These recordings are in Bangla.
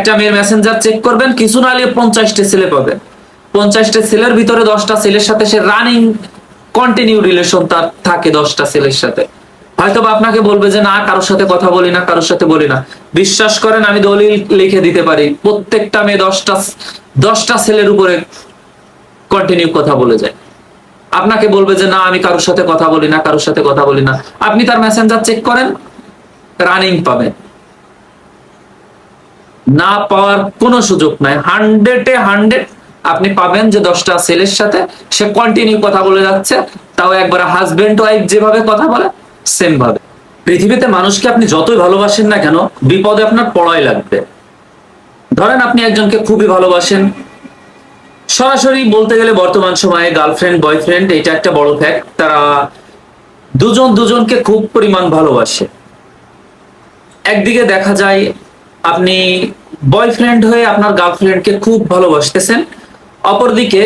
একটা মেয়ের মেসেঞ্জার চেক করবেন, কিছু না হলে পঞ্চাশটা ছেলে পাবেন পঞ্চাশটা ছেলের ভিতরে দশটা ছেলের সাথে সে রানিং কন্টিনিউ রিলেশন তার থাকে দশটা ছেলের সাথে। হয়তো আপনাকে বলবে যে, না, কারোর সাথে কথা বলি না, কারোর সাথে বলি না। বিশ্বাস করেন, আমি দলিল লিখে দিতে পারি। প্রত্যেকটা মেয়ে দশটা দশটা ছেলের উপরে কন্টিনিউ কথা বলে যায়। আপনাকে বলবে যে, না, আমি কারোর সাথে কথা বলি না, কারোর সাথে কথা বলি না। আপনি তার মেসেঞ্জার চেক করেন রানিং পাবেন। না পাওয়ার কোনো সুযোগ নাই। হান্ড্রেডে হান্ড্রেড আপনি পাবেন যে দশটা ছেলের সাথে, সে কন্টিনিউ কথা বলে যাচ্ছে, তাও একবার হাজবেন্ড ওয়াইফ যেভাবে কথা বলে সেম ভাবে। পৃথিবীতে মানুষকে আপনি যতই ভালোবাসেন না কেন, বিপদে আপনার পড়াই লাগবে। ধরেন আপনি একজনকে খুবই ভালোবাসেন। সরাসরি বলতে গেলে বর্তমান সময়ে গার্লফ্রেন্ড বয়ফ্রেন্ড এটা একটা বড় ফ্যাক্ট তারা দুজন দুজনকে খুব পরিমাণ ভালোবাসে। একদিকে দেখা যায় আপনি বয়ফ্রেন্ড হয়ে আপনার গার্লফ্রেন্ডকে খুব ভালোবাসতেছেন, অপরদিকে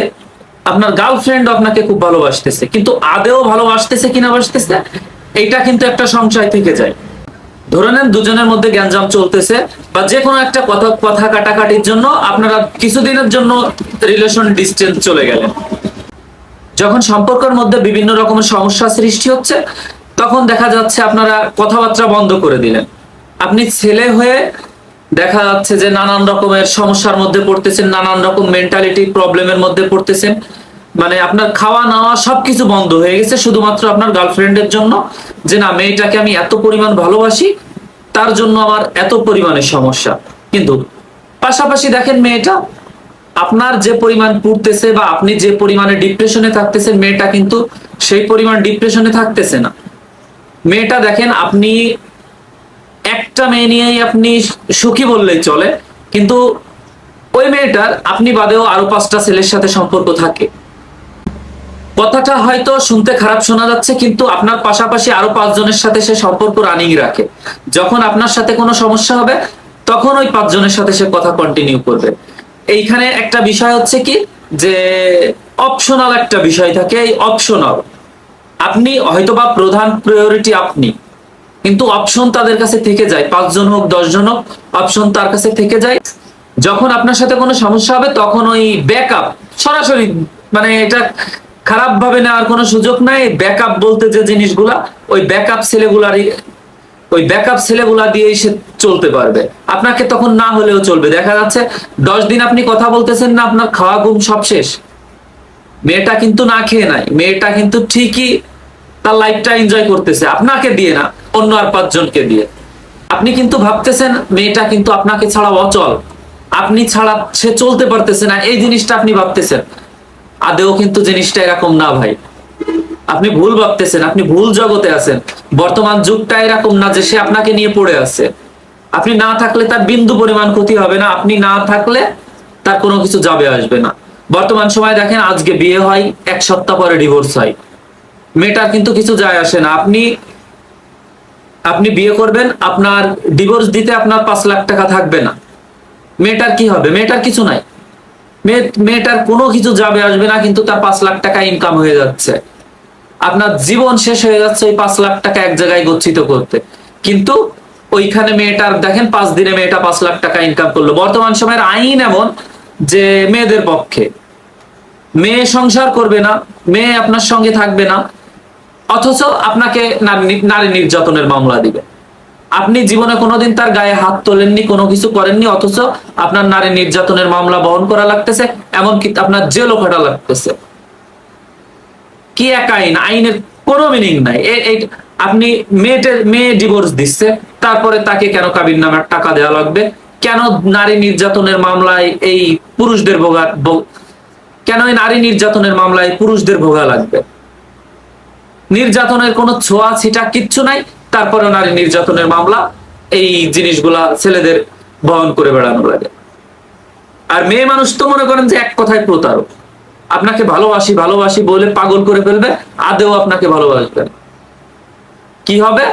আপনার গার্লফ্রেন্ড আপনাকে খুব ভালোবাসতেছে, কিন্তু আদেও ভালোবাসতেছে কিনা বাসতেছে, এইটা কিন্তু একটা সংশয় থেকে যায়। ধরে নেন দুজনের মধ্যে গ্যাঞ্জাম চলতেছে, বা যে কোনো একটা কথা কথা কাটাকাটির জন্য আপনারা কিছুদিনের জন্য রিলেশন ডিস্টেন্স চলে গেলেন। যখন সম্পর্কের মধ্যে বিভিন্ন রকমের সমস্যা সৃষ্টি হচ্ছে, তখন দেখা যাচ্ছে আপনারা কথাবার্তা বন্ধ করে দিলেন। আপনি ছেলে হয়ে দেখা যাচ্ছে যে নানান রকমের সমস্যার মধ্যে পড়তেছেন, নানান রকম মেন্টালিটি প্রবলেমের মধ্যে পড়তেছেন। মানে আপনার খাওয়া, নাওয়া সবকিছু বন্ধ হয়ে গেছে, শুধুমাত্র আপনার গার্লফ্রেন্ডের জন্য। যে না, মেয়েটাকে আমি এত পরিমাণ ভালোবাসি, তার জন্য আমার এত পরিমাণে সমস্যা। কিন্তু পাশাপাশি দেখেন মেয়েটা, আপনার যে পরিমাণ পুড়তেছে বা আপনি যে পরিমাণে ডিপ্রেশনে থাকতেছেন, মেয়েটা কিন্তু সেই পরিমাণ ডিপ্রেশনে থাকতেছে না। মেয়েটা দেখেন, আপনি একটা মেয়ে নিয়েই আপনি সুখী বললেই চলে, কিন্তু ওই মেয়েটার আপনি বাদেও আরও পাঁচটা ছেলের সাথে সম্পর্ক থাকে। কথাটা হয়তো শুনতে খারাপ শোনা যাচ্ছে, কিন্তু আপনার পাশাপাশি আরও পাঁচজনের সাথে সে সম্পর্ক রানিং রাখে। যখন আপনার সাথে কোনো সমস্যা হবে, তখন ওই পাঁচজনের সাথে সে কথা কন্টিনিউ করবে। এইখানে একটা বিষয় হচ্ছে কি, যে অপশনাল একটা বিষয় থাকে, এই অপশনাল আপনি হয়তোবা প্রধান প্রায়োরিটি আপনি কিন্তু অপশন তাদের কাছে থেকে যায়। পাঁচজন হোক, দশজন হোক অপশন তার কাছে থেকে যায়। যখন আপনার সাথে কোনো সমস্যা হবে, তখন ওই ব্যাকআপ সরাসরি মানে এটা খারাপ ভাবে নেওয়ার কোনো সুযোগ নাই। ব্যাকআপ বলতে যে জিনিসগুলা, ওই ব্যাকআপ ছেলেগুলারই, ওই ব্যাকআপ ছেলেগুলা দিয়েই সে চলতে পারবে। আপনাকে তখন না হলেও চলবে। দেখা যাচ্ছে, দশ দিন আপনি কথা বলতেছেন না, আপনার খাওয়া ঘুম সব শেষ। মেয়েটা কিন্তু না খেয়ে নাই। মেয়েটা কিন্তু ঠিকই তার লাইফটা এনজয় করতেছে। আপনাকে দিয়ে না। অন্য আর পাঁচজনকে দিয়ে। আপনি কিন্তু ভাবতেছেন, মেয়েটা কিন্তু আপনাকে ছাড়া অচল। আপনি ছাড়া সে চলতে পারতেছে না, এই জিনিসটা আপনি ভাবতেছেন। আদেও কিন্তু জিনিসটা এরকম না ভাই। আপনি ভুল ভাবতেছেন, আপনি ভুল জগতে আছেন। বর্তমান যুগটা এরকম না যে সে আপনাকে নিয়ে পড়ে আছে। আপনি না থাকলে তার বিন্দু পরিমাণ ক্ষতি হবে না, আপনি না থাকলে তার কোনো কিছু যাবে, আসবে না। বর্তমান সময় দেখেন, আজকে বিয়ে হয়, এক সপ্তাহ পরে ডিভোর্স হয়। মেয়েটার কিন্তু কিছু যায় আসে না। আপনি আপনি বিয়ে করবেন, আপনার ডিভোর্স দিতে আপনার পাঁচ লাখ টাকা থাকবে না। মেয়েটার কি হবে? মেয়েটার কিছু নাই। মেয়েটার কোনো কিছু যাবে, আসবে না, কিন্তু তার পাঁচ লাখ টাকা ইনকাম হয়ে যাচ্ছে। আপনার জীবন শেষ হয়ে যাচ্ছে ওই পাঁচ লাখ টাকা এক জায়গায় গচ্ছিত করতে। কিন্তু ওইখানে মেয়েটার, দেখেন পাঁচ দিনে মেয়েটা পাঁচ লাখ টাকা ইনকাম করল। বর্তমান সময়ের আইন এমন যে মেয়েদের পক্ষে। মেয়ে সংসার করবে না, মেয়ে আপনার সঙ্গে থাকবে না অথচ আপনাকে নারী- নারী নির্যাতনের মামলা দিবে। আপনি জীবনে কোনোদিন তার গায়ে হাত তোলেননি, কোনো কিছু করেননি, অথচ আপনার নারী নির্যাতনের মামলা বহন করা লাগতেছে, এমনকি আপনার জেলও খাটা লাগতেছে। কি এক আইন? আইনের কোনো মিনিং নাই। আপনি মেয়েটের মেয়ে ডিভোর্স দিচ্ছে, তারপরে তাকে কেন কাবির নামের টাকা দেওয়া লাগবে? কেন নারী নির্যাতনের মামলায় এই পুরুষদের ভোগ- কেন এই নারী নির্যাতনের মামলায় পুরুষদের ভোগা লাগবে? নির্যাতনের কোনো ছোঁয়া, ছিটা কিচ্ছু নাই। তারপরে নারী নির্যাতনের মামলা, এই জিনিসগুলা ছেলেদের বহন করে বেড়ানো লাগে। আর মেয়ে মানুষ তো মনে করেন যে এক কথায় প্রতারক। আপনাকে ভালোবাসি ভালোবাসি বলে পাগল করে ফেলবে আদেও আপনাকে ভালোবাসবে কি হবে?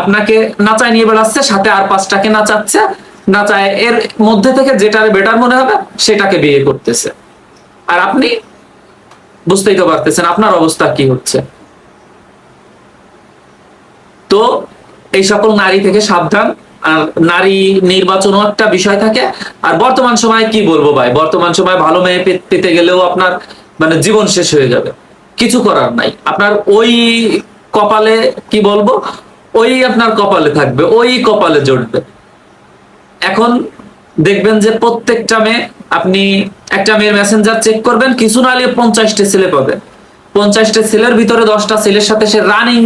আপনাকে নাচায় নিয়ে বেড়াচ্ছে, সাথে আর পাঁচটাকে নাচাচ্ছে, নাচায় এর মধ্যে থেকে যেটার বেটার মনে হবে, সেটাকে বিয়ে করতেছে। আর আপনি বুঝতেই তো পারতেছেন আপনার অবস্থা কি হচ্ছে। তো এই সকল নারী থেকে সাবধান। আর নারী নির্বাচনও একটা বিষয় থাকে। আর বর্তমান সময় কি বলব ভাই? বর্তমান সময় ভালো মেয়ে পেতে গেলেও আপনার মানে জীবন শেষ হয়ে যাবে। কিছু করার নাই। আপনার ওই কপালে কি বলব? ওই আপনার কপালে থাকবে, ওই কপালে জড়বে। এখন দেখবেন যে প্রত্যেকটা মেয়ে, আপনি একটা মেয়ের মেসেঞ্জার চেক করবেন, কিছু না হলে পঞ্চাশটা ছেলে পাবেন। পঞ্চাশটা ছেলের ভিতরে দশটা ছেলের সাথে সে রানিং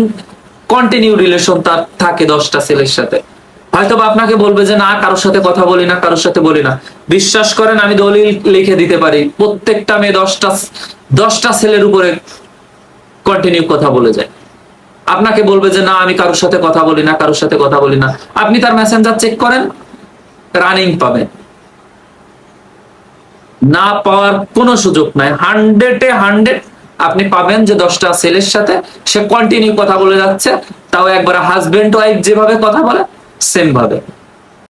কন্টিনিউ রিলেশন তার থাকে দশটা ছেলের সাথে। হয়তো আপনাকে বলবে যে, না, কারোর সাথে কথা বলি না, কারোর সাথে বলি না। বিশ্বাস করেন, আমি দলিল লিখে দিতে পারি। প্রত্যেকটা মেয়ে দশটা দশটা ছেলের উপরে কন্টিনিউ কথা বলে যায়। আপনাকে বলবে যে, না, আমি কারোর সাথে কথা বলি না, কারোর সাথে কথা বলি না। আপনি তার মেসেঞ্জার চেক করেন রানিং পাবেন। না পাওয়ার কোনো সুযোগ নাই। হান্ড্রেডে হান্ড্রেড আপনি পাবেন যে দশটা ছেলের সাথে সে কন্টিনিউ কথা বলে যাচ্ছে, তাও একবার হাজবেন্ড ওয়াইফ যেভাবে কথা বলে সেম ভাবে।